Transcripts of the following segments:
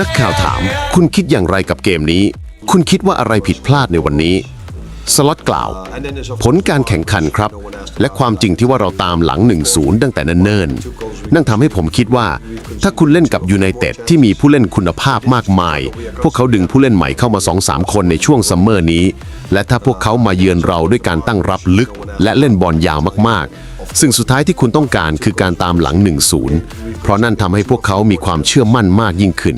นักข่าวถาม คุณคิดอย่างไรกับเกมนี้ คุณคิดว่าอะไรผิดพลาดในวันนี้ สล็อตกล่าว ผลการแข่งขันครับ และความจริงที่ว่าเราตามหลัง 1-0 ตั้งแต่เนิ่นๆนั่นทำให้ผมคิดว่า ถ้าคุณเล่นกับยูไนเต็ดที่มีผู้เล่นคุณภาพมากมาย พวกเขาดึงผู้เล่นใหม่เข้ามา 2-3 คนในช่วงซัมเมอร์นี้ และถ้าพวกเขามาเยือนเราด้วยการตั้งรับลึก และเล่นบอลยาวมากๆ สิ่งสุดท้ายที่คุณต้องการคือการตามหลัง 1-0 เพราะนั่นทำให้พวกเขามีความเชื่อมั่นมากยิ่งขึ้น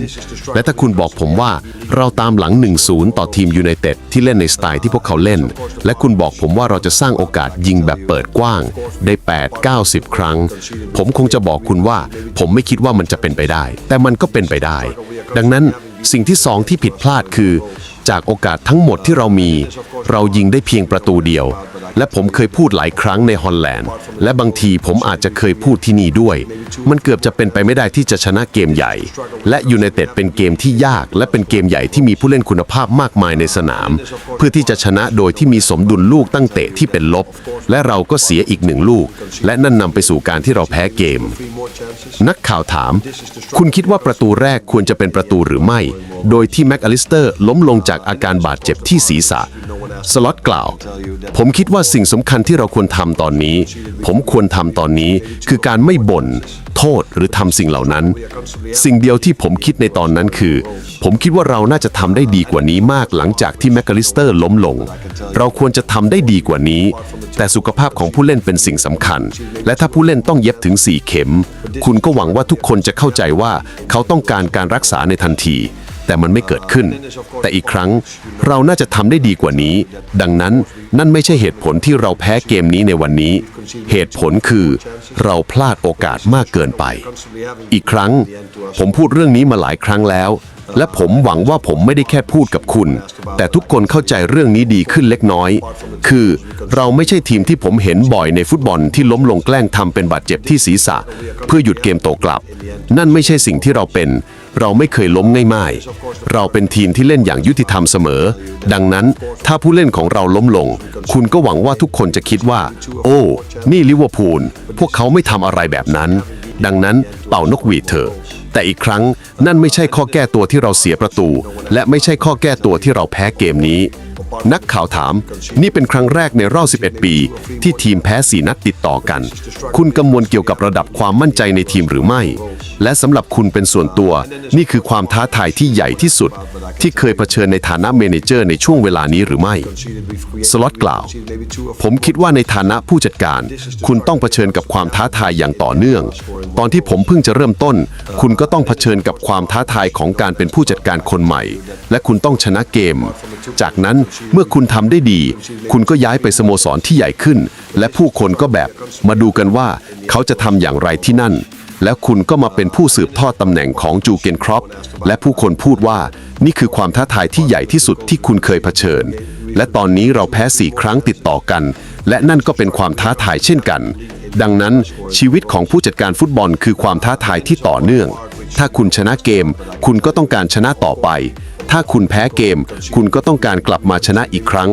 และถ้าคุณบอกผมว่าเราตามหลัง 1-0 ต่อทีมยูไนเต็ดที่เล่นในสไตล์ที่พวกเขาเล่น และคุณบอกผมว่าเราจะสร้างโอกาสยิงแบบเปิดกว้าง ได้ 8 90 ครั้ง ผมคงจะบอกคุณว่า ผมไม่คิดว่ามันจะเป็นไปได้ แต่มันก็เป็นไปได้ ดังนั้นสิ่งที่สองที่ผิดพลาดคือ จากโอกาสทั้งหมดที่เรามี เรายิงได้เพียงประตูเดียว และผมเคยพูดหลายครั้งในฮอลแลนด์ และบางทีผมอาจจะเคยพูดที่นี่ด้วย มันเกือบจะเป็นไปไม่ได้ที่จะชนะเกมใหญ่ และยูไนเต็ดเป็นเกมที่ยาก และเป็นเกมใหญ่ที่มีผู้เล่นคุณภาพมากมายในสนาม เพื่อที่จะชนะโดยที่มีสมดุลลูกตั้งเตะที่เป็นลบ และเราก็เสียอีกหนึ่งลูก และนั่นนำไปสู่การที่เราแพ้เกม นักข่าวถาม คุณคิดว่าประตูแรกควรจะเป็นประตูหรือไม่ โดยที่แม็กอลิสเตอร์ล้มลงจากอาการบาดเจ็บที่ศีรษะ สล็อตกล่าว ผมคิดว่าสิ่งสำคัญที่เราควรทำตอนนี้ ผมควรทำตอนนี้ คือการไม่บ่น โทษหรือทำสิ่งเหล่านั้น สิ่งเดียวที่ผมคิดในตอนนั้นคือ ผมคิดว่าเราน่าจะทำได้ดีกว่านี้มากหลังจากที่แมคคาลิสเตอร์ล้มลง เราควรจะทำได้ดีกว่านี้ แต่สุขภาพของผู้เล่นเป็นสิ่งสำคัญ และถ้าผู้เล่นต้องเย็บถึง 4 เข็ม คุณก็หวังว่าทุกคนจะเข้าใจว่าเขาต้องการการรักษาในทันที แต่มันไม่เกิดขึ้น แต่อีกครั้งเราน่าจะทำได้ดีกว่านี้ ดังนั้นนั่นไม่ใช่เหตุผลที่เราแพ้เกมนี้ในวันนี้ เหตุผลคือเราพลาดโอกาสมากเกินไป อีกครั้ง ผมพูดเรื่องนี้มาหลายครั้งแล้ว และผมหวังว่าผมไม่ได้แค่พูดกับคุณ แต่ทุกคนเข้าใจเรื่องนี้ดีขึ้นเล็กน้อย คือเราไม่ใช่ทีมที่ผมเห็นบ่อยในฟุตบอลที่ล้มลงแกล้งทำเป็นบาดเจ็บที่ศีรษะ เพื่อหยุดเกมโตกลับ นั่นไม่ใช่สิ่งที่เราเป็น เราไม่เคยล้มง่ายๆ เราเป็นทีมที่เล่นอย่างยุติธรรมเสมอ ดังนั้นถ้าผู้เล่นของเราล้มลง คุณก็หวังว่าทุกคนจะคิดว่า โอ้ นี่ลิเวอร์พูล พวกเขาไม่ทำอะไรแบบนั้น ดังนั้นเป่านกหวีดเถอะ แต่อีกครั้งนั่นไม่ใช่ข้อแก้ตัวที่เราเสียประตู และไม่ใช่ข้อแก้ตัวที่เราแพ้เกมนี้นักข่าวถาม นี่เป็นครั้งแรกในรอบ 11 ปี ที่ทีมแพ้สีนัดติดต่อกัน คุณกังวลเกี่ยวกับระดับความมั่นใจในทีมหรือไม่และสำหรับคุณเป็นส่วนตัว นี่คือความท้าทายที่ใหญ่ที่สุด ที่เคยเผชิญในฐานะเมนเจอร์ในช่วงเวลานี้หรือไม่ สล็อตกล่าว ผมคิดว่าในฐานะผู้จัดการ คุณต้องเผชิญกับความท้าทายอย่างต่อเนื่อง ตอนที่ผมเพิ่งจะเริ่มต้น คุณก็ต้องเผชิญกับความท้าทายของการเป็นผู้จัดการคนใหม่ และคุณต้องชนะเกม จากนั้นเมื่อคุณทำได้ดี คุณก็ย้ายไปสโมสรที่ใหญ่ขึ้น และผู้คนก็แบบ มาดูกันว่า เขาจะทำอย่างไรที่นั่น แล้วคุณก็มาเป็นผู้สืบทอดตำแหน่งของจูเกนครอปและผู้คนพูดว่านี่คือความท้าทายที่ใหญ่ที่สุดที่คุณเคยเผชิญ และตอนนี้เราแพ้สี่ครั้งติดต่อกัน และนั่นก็เป็นความท้าทายเช่นกัน ดังนั้นชีวิตของผู้จัดการฟุตบอลคือความท้าทายที่ต่อเนื่อง ถ้าคุณชนะเกม คุณก็ต้องการชนะต่อไป ถ้าคุณแพ้เกม คุณก็ต้องการกลับมาชนะอีกครั้ง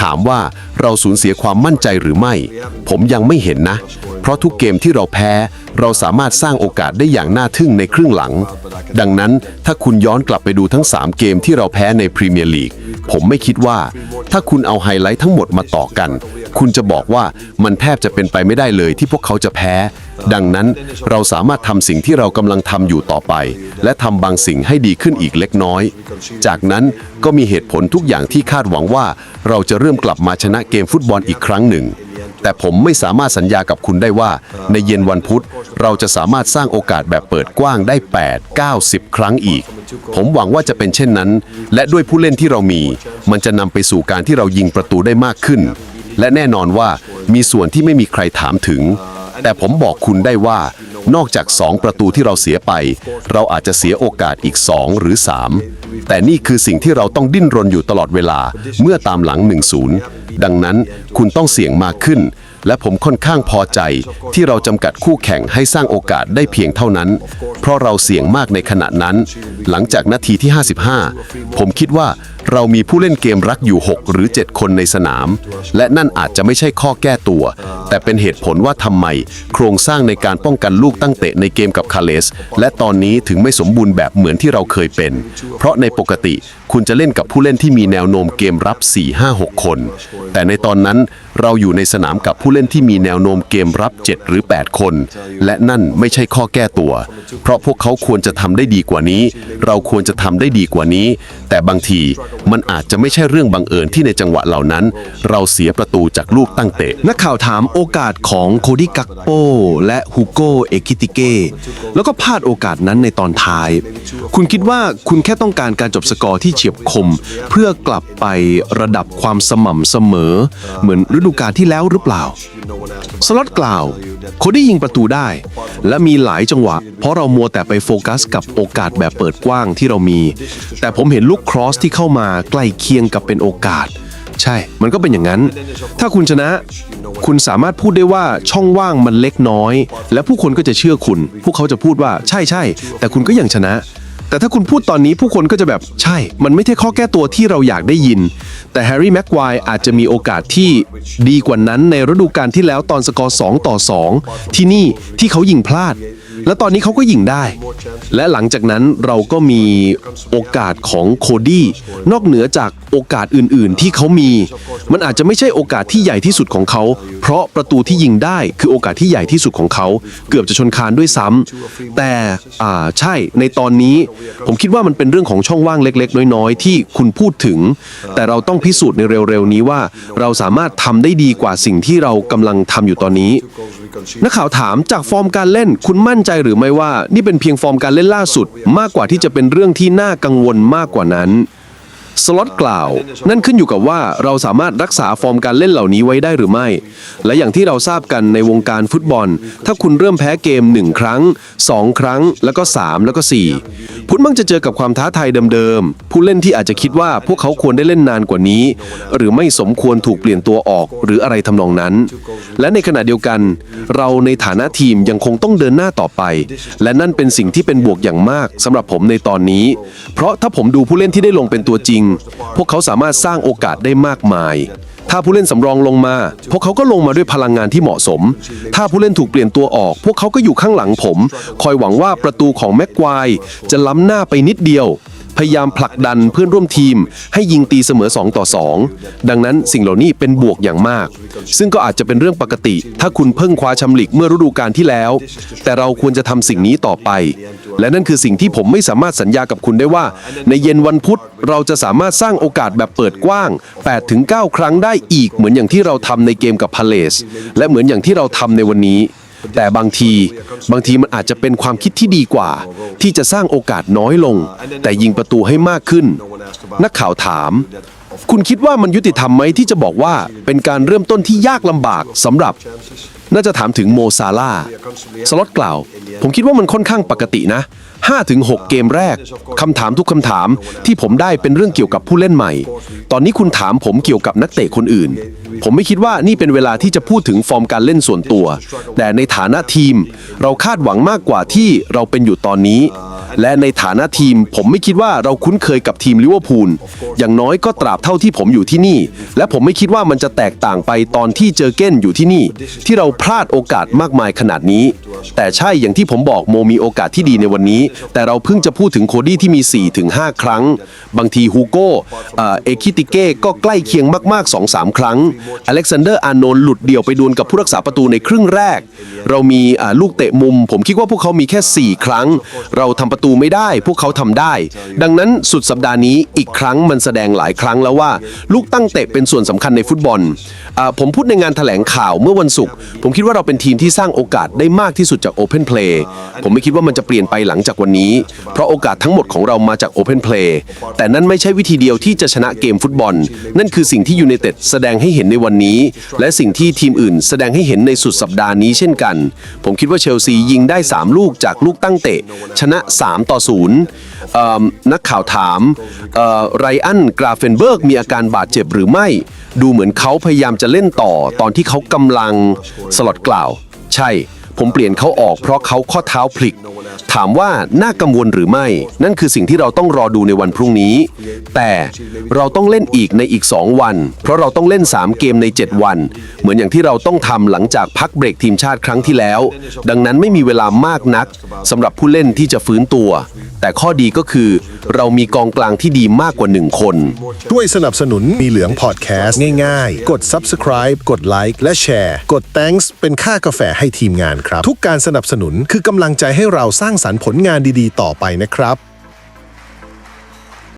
ถามว่าเราสูญเสียความมั่นใจหรือไม่ ผมยังไม่เห็นนะ เพราะทุกเกมที่เราแพ้ เราสามารถสร้างโอกาสได้อย่างน่าทึ่งในครึ่งหลัง ดังนั้นถ้าคุณย้อนกลับไปดูทั้ง 3 เกมที่เราแพ้ในพรีเมียร์ลีกผมไม่คิดว่า ถ้าคุณเอาไฮไลท์ทั้งหมดมาต่อกัน คุณจะบอกว่ามันแทบจะเป็นไปไม่ได้เลยที่พวกเขาจะแพ้ ดังนั้นเราสามารถทำสิ่งที่เรากำลังทำอยู่ต่อไป และทำบางสิ่งให้ดีขึ้นอีกเล็กน้อย จากนั้นก็มีเหตุผลทุกอย่างที่คาดหวังว่า เราจะเริ่มกลับมาชนะเกมฟุตบอลอีกครั้งหนึ่ง แต่ผมไม่สามารถสัญญากับคุณได้ว่า ในเย็นวันพุธ เราจะสามารถสร้างโอกาสแบบเปิดกว้างได้ 8 9 10ครั้งอีก ผมหวังว่าจะเป็นเช่นนั้น และด้วยผู้เล่นที่เรามี มันจะนำไปสู่การที่เรายิงประตูได้มากขึ้น และแน่นอนว่ามีส่วนที่ไม่มีใครถามถึง แต่ผมบอกคุณได้ว่า นอกจาก 2 ประตูที่เราเสียไป เราอาจจะเสียโอกาสอีก 2 หรือ 3 แต่นี่คือสิ่งที่เราต้องดิ้นรนอยู่ตลอดเวลาเมื่อตามหลัง 1-0 ดังนั้นคุณต้องเสี่ยงมากขึ้น และผมค่อนข้างพอใจที่เราจำกัดคู่แข่งให้สร้างโอกาสได้เพียงเท่านั้น เพราะเราเสี่ยงมากในขณะนั้น หลังจากนาทีที่ 55 ผมคิดว่า เรามีผู้เล่นเกมรักอยู่ 6 หรือ 7 คนในสนาม และนั่นอาจจะไม่ใช่ข้อแก้ตัว แต่เป็นเหตุผลว่าทำไม โครงสร้างในการป้องกันลูกตั้งเตะในเกมกับคาเลส และตอนนี้ถึงไม่สมบูรณ์แบบเหมือนที่เราเคยเป็น เพราะในปกติคุณจะเล่นกับผู้เล่นที่มีแนวโน้มเกมรับ 4-5-6 คน แต่ในตอนนั้นเราอยู่ในสนามกับผู้เล่นที่มีแนวโน้มเกมรับ 7 หรือ 8 คน และนั่นไม่ใช่ข้อแก้ตัว เพราะพวกเขาควรจะทำได้ดีกว่านี้ เราควรจะทำได้ดีกว่านี้ แต่บางที มันอาจจะไม่ใช่เรื่องบังเอิญที่ในจังหวะเหล่านั้น เราเสียประตูจากลูกตั้งเตะ นักข่าวถามโอกาสของโคดี้กักโปและฮูโกเอคิติเก้แล้วก็พลาดโอกาสนั้นในตอนท้าย คุณคิดว่าคุณแค่ต้องการการจบสกอร์ที่เฉียบคม เพื่อกลับไประดับความสม่ำเสมอ เหมือนฤดูกาลที่แล้วหรือเปล่า สล็อตกล่าว โคดี้ยิงประตูได้ และมีหลายจังหวะ เพราะเรามัวแต่ไปโฟกัสกับโอกาสแบบเปิดกว้างที่เรามี แต่ผมเห็นลูกครอสที่เข้ามาใกล้เคียงกับเป็นโอกาส ใช่ มันก็เป็นอย่างนั้น ถ้าคุณชนะ คุณสามารถพูดได้ว่าช่องว่างมันเล็กน้อย และผู้คนก็จะเชื่อคุณ พวกเขาจะพูดว่าใช่ใช่แต่คุณก็ยังชนะ แต่ถ้าคุณพูดตอนนี้ผู้คนก็จะแบบใช่ มันไม่ใช่ข้อแก้ตัวที่เราอยากได้ยิน แต่แฮร์รี่แม็กควายอาจจะมีโอกาสที่ดีกว่านั้นในฤดูกาลที่แล้วตอนสกอร์2ต่อ 2 ที่นี่ที่เขายิงพลาด และตอนนี้เขาก็ยิงได้ และหลังจากนั้นเราก็มีโอกาสของโคดี้นอกเหนือจากโอกาสอื่น ๆ ที่เขามี มันอาจจะไม่ใช่โอกาสที่ใหญ่ที่สุดของเขา เพราะประตูที่ยิงได้คือโอกาสที่ใหญ่ที่สุดของเขา เกือบจะชนคานด้วยซ้ำแต่อ่าใช่ในตอนนี้ ผมคิดว่ามันเป็นเรื่องของช่องว่างเล็ก ๆ น้อย ๆ ที่คุณพูดถึง แต่เราต้องพิสูจน์ในเร็ว ๆ นี้ว่า เราสามารถทำได้ดีกว่าสิ่งที่เรากำลังทำอยู่ตอนนี้นักข่าวถามจากฟอร์มการเล่นคุณมั่นใจหรือไม่ว่า นี่เป็นเพียงฟอร์มการเล่นล่าสุด มากกว่าที่จะเป็นเรื่องที่น่ากังวลมากกว่านั้น สล็อตกล่าว นั่นขึ้นอยู่กับว่าเราสามารถรักษาฟอร์มการเล่นเหล่านี้ไว้ได้หรือไม่ และอย่างที่เราทราบกันในวงการฟุตบอล ถ้าคุณเริ่มแพ้เกม 1 ครั้ง 2 ครั้ง แล้วก็ 3 แล้วก็ 4 คุณมักจะเจอกับความท้าทายเดิมๆ ผู้เล่นที่อาจจะคิดว่าพวกเขาควรได้เล่นนานกว่านี้ หรือไม่สมควรถูกเปลี่ยนตัวออกหรืออะไรทำนองนั้น และในขณะเดียวกัน เราในฐานะทีมยังคงต้องเดินหน้าต่อไป และนั่นเป็นสิ่งที่เป็นบวกอย่างมากสำหรับผมในตอนนี้ เพราะถ้าผมดูผู้เล่นที่ได้ลงเป็นตัวจริงพวกเขาสามารถสร้างโอกาสได้มากมาย ถ้าผู้เล่นสำรองลงมา พวกเขาก็ลงมาด้วยพลังงานที่เหมาะสม ถ้าผู้เล่นถูกเปลี่ยนตัวออก พวกเขาก็อยู่ข้างหลังผม คอยหวังว่าประตูของแม็กควายจะล้ำหน้าไปนิดเดียว พยายามผลักดันเพื่อนร่วมทีม ให้ยิงตีเสมอ 2 ต่อ 2 ดังนั้นสิ่งเหล่านี้เป็นบวกอย่างมาก ซึ่งก็อาจจะเป็นเรื่องปกติ ถ้าคุณเพิ่งคว้าแชมป์ลีกเมื่อฤดูกาลที่แล้ว แต่เราควรจะทำสิ่งนี้ต่อไป และนั่นคือสิ่งที่ผมไม่สามารถสัญญากับคุณได้ว่า ในเย็นวันพุธเราจะสามารถสร้างโอกาสแบบเปิดกว้าง 8-9 ครั้งได้อีกเหมือนอย่างที่เราทำในเกมกับพาเลสและเหมือนอย่างที่เราทำในวันนี้ แต่บางที บางทีมันอาจจะเป็นความคิดที่ดีกว่า ที่จะสร้างโอกาสน้อยลง แต่ยิงประตูให้มากขึ้น นักข่าวถาม คุณคิดว่ามันยุติธรรมไหมที่จะบอกว่าเป็นการเริ่มต้นที่ยากลำบากสำหรับ น่าจะถามถึงโมซาลาสล็อตกล่าว ผมคิดว่ามันค่อนข้างปกตินะ 5-6 เกมแรกคำถามทุกคำถามที่ผมได้เป็นเรื่องเกี่ยวกับผู้เล่นใหม่ ตอนนี้คุณถามผมเกี่ยวกับนักเตะคนอื่น ผมไม่คิดว่านี่เป็นเวลาที่จะพูดถึงฟอร์มการเล่นส่วนตัว แต่ในฐานะทีม เราคาดหวังมากกว่าที่เราเป็นอยู่ตอนนี้ และในฐานะทีม ผมไม่คิดว่าเราคุ้นเคยกับทีมลิเวอร์พูลอย่างน้อยก็ตราบเท่าที่ผมอยู่ที่นี่ และผมไม่คิดว่ามันจะแตกต่างไปตอนที่เจอเก้นอยู่ที่นี่ ที่เราพลาดโอกาสมากมายขนาดนี้ แต่ใช่อย่างที่ผมบอกโมมีโอกาสที่ดีในวันนี้ แต่เราเพิ่งจะพูดถึงโคดี้ที่มี 4-5 ครั้ง บางทีฮูโก้เอคิติเก้ก็ใกล้เคียงมาก ๆ 2-3 ครั้ง อเล็กซานเดอร์ อาร์โนหลุดเดี่ยวไปดวลกับผู้รักษาประตูในครึ่งแรก เรามีลูกเตะมุม ผมคิดว่าพวกเขามีแค่ 4 ครั้ง เราทำประตูไม่ได้ พวกเขาทำได้ ดังนั้นสุดสัปดาห์นี้อีกครั้งมันแสดงหลายครั้งแล้วว่า ลูกตั้งเตะเป็นส่วนสำคัญในฟุตบอลผมพูดในงานแถลงข่าวเมื่อวันศุกร์ผมคิดว่าเราเป็นทีมที่สร้างโอกาสได้มากที่สุดจาก Open Play ผมไม่คิดว่ามันจะเปลี่ยนไปหลังจากวันนี้ เพราะโอกาสทั้งหมดของเรามาจาก Open Play แต่นั่นไม่ใช่วิธีเดียวที่จะชนะเกมฟุตบอล นั่นคือสิ่งที่ยู i นเต็ดแสดงให้เห็นในวันนี้ และสิ่งที่ทีมอื่นแสดงให้เห็นในสุดสัปดาห์นี้เช่นกัน ผมคิดว่าเชลซียิงได้ 3 ลูกจากลูกตั้งเตะ ชนะ 3 ต่อ0นักข่าวถามไรอันกราเฟนเบิร์กมีอาการบาดเจ็บหรือไม่ ดูเหมือนเขาพยายามจะเล่นต่อตอนที่เขากำลังสลอดกล่าว ใช่ ผมเปลี่ยนเขาออกเพราะเขาข้อเท้าพลิก ถามว่าน่ากังวลหรือไม่ นั่นคือสิ่งที่เราต้องรอดูในวันพรุ่งนี้ แต่เราต้องเล่นอีกในอีก 2 วัน เพราะเราต้องเล่น 3 เกมใน 7 วัน เหมือนอย่างที่เราต้องทำหลังจากพักเบรกทีมชาติครั้งที่แล้ว ดังนั้นไม่มีเวลามากนักสำหรับผู้เล่นที่จะฟื้นตัว แต่ข้อดีก็คือ เรามีกองกลางที่ดีมากกว่า1คน ด้วยสนับสนุนมีเหลืองพอดแคสต์ง่ายๆ กด subscribe กดไลค์และแชร์กด thanks เป็นค่ากาแฟให้ทีมงานครับ ทุกการสนับสนุนคือกำลังใจให้เราสร้างสรรค์ผลงานดีๆ ต่อไปนะครับ